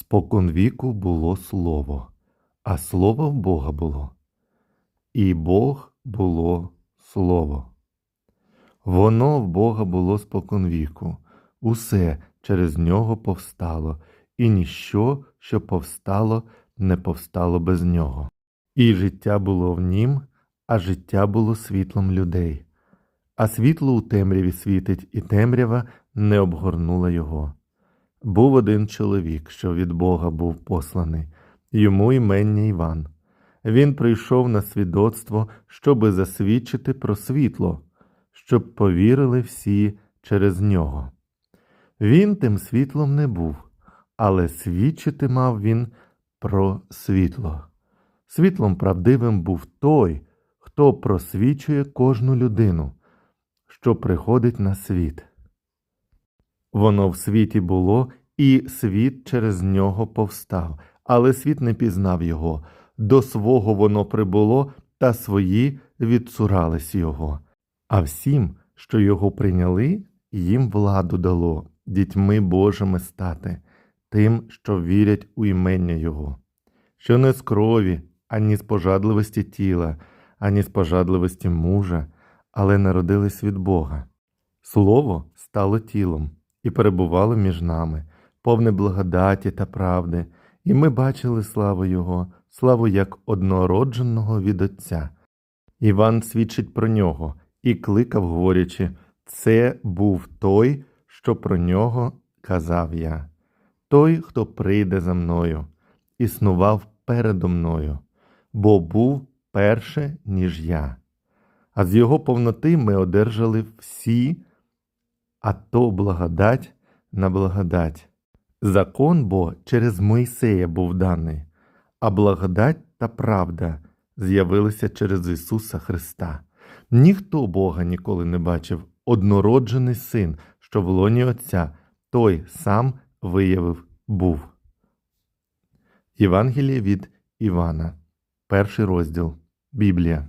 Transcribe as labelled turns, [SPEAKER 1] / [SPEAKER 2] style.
[SPEAKER 1] Спокон віку було слово, а слово в Бога було. І Бог було слово. Воно в Бога було спокон віку, усе через нього повстало, і ніщо, що повстало, не повстало без нього. І життя було в нім, а життя було світлом людей. А світло у темряві світить, і темрява не обгорнула його. Був один чоловік, що від Бога був посланий, йому імення Іван. Він прийшов на свідоцтво, щоби засвідчити про світло, щоб повірили всі через нього. Він тим світлом не був, але свідчити мав він про світло. Світлом правдивим був той, хто просвічує кожну людину, що приходить на світ. Воно в світі було, і світ через нього повстав, але світ не пізнав його. До свого воно прибуло, та свої відцурались його. А всім, що його прийняли, їм владу дало дітьми Божими стати, тим, що вірять у імення Його, що не з крові, ані з пожадливості тіла, ані з пожадливості мужа, але народились від Бога. Слово стало тілом і перебувало між нами, повне благодаті та правди, і ми бачили славу Його, славу як однородженого від Отця. Іван свідчить про нього і кликав, говорячи, це був той, що про нього казав я, той, хто прийде за мною, існував передо мною, бо був перше, ніж я. А з його повноти ми одержали всі, а то благодать на благодать. Закон бо через Мойсея був даний, а благодать та правда з'явилися через Ісуса Христа. Ніхто Бога ніколи не бачив, однороджений син, що в лоні Отця, той сам виявив був. Євангеліє від Івана, перший розділ Біблія.